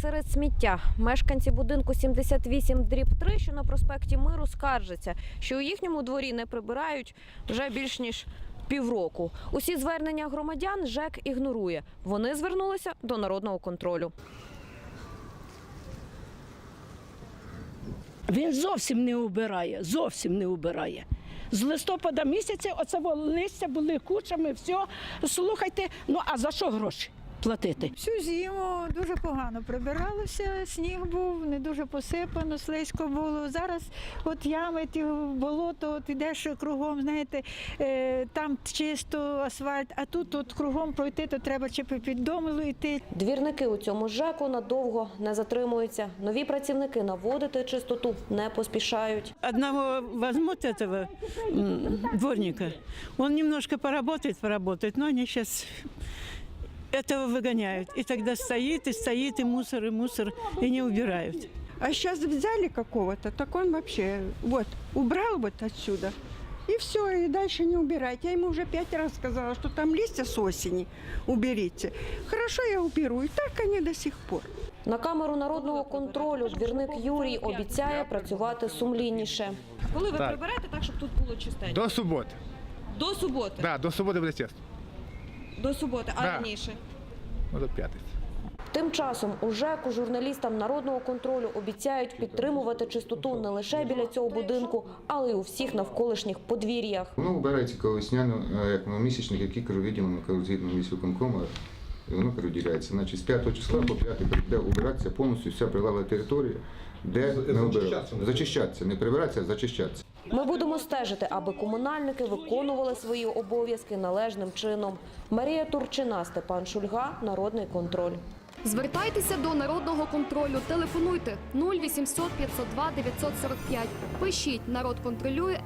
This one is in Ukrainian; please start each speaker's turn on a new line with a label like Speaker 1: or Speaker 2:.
Speaker 1: серед сміття. Мешканці будинку 78 дріб 3, що на проспекті Миру, скаржаться, що у їхньому дворі не прибирають вже більш ніж півроку. Усі звернення громадян ЖЕК ігнорує. Вони звернулися до народного контролю.
Speaker 2: Він зовсім не убирає, зовсім не убирає. З листопада місяця оце листя були кучами, все. Слухайте, ну а за що гроші платити?
Speaker 3: Всю зиму дуже погано прибиралося, сніг був, не дуже посипано, слизько було. Зараз от ями, ті болото, от ідеш кругом, знаєте, е, там чисто асфальт, а тут от кругом пройти, то треба чи під домилу йти,
Speaker 1: Двірники у цьому ЖЕКу надовго не затримуються. Нові працівники наводити чистоту не поспішають.
Speaker 4: одного возьмут этого м, дворника, он немножко поработает, поработает, но они сейчас этого выгоняют. И тогда стоит, и стоит, и мусор, и мусор, и не убирают.
Speaker 5: А сейчас взяли какого-то, так он вообще вот убрал вот отсюда. И все, и дальше не убирать. Я ему уже пять раз сказала, что там листья с осени уберите. Хорошо, я уберу. И так они до сих пор.
Speaker 1: На камеру народного контролю двірник Юрій обіцяє працювати сумлінніше. Коли ви
Speaker 6: Так.
Speaker 1: прибираєте так, щоб тут було чистенько?
Speaker 6: До суботи.
Speaker 1: До суботи.
Speaker 6: Да, до суботи буде чесно.
Speaker 1: До суботи, а
Speaker 6: Да.
Speaker 1: раніше.
Speaker 6: Ну, до п'ятниці.
Speaker 1: Тим часом у ЖЕКу журналістам народного контролю обіцяють підтримувати чистоту не лише біля цього будинку, але й у всіх навколишніх подвір'ях.
Speaker 7: Воно вбирається коли весняно, е, як місячник, який кажу, згідно міськвиконкому, і воно переділяється. Значить, з 5 числа по 5 буде убиратися повністю вся прилегла територія, де не обирати. Зачищатися, не прибиратися, а зачищатися.
Speaker 1: Ми будемо стежити, аби комунальники виконували свої обов'язки належним чином. Марія Турчина, Степан Шульга, Народний контроль.
Speaker 8: Звертайтеся до народного контролю. Телефонуйте 0800 502 945. Пишіть народ контролює.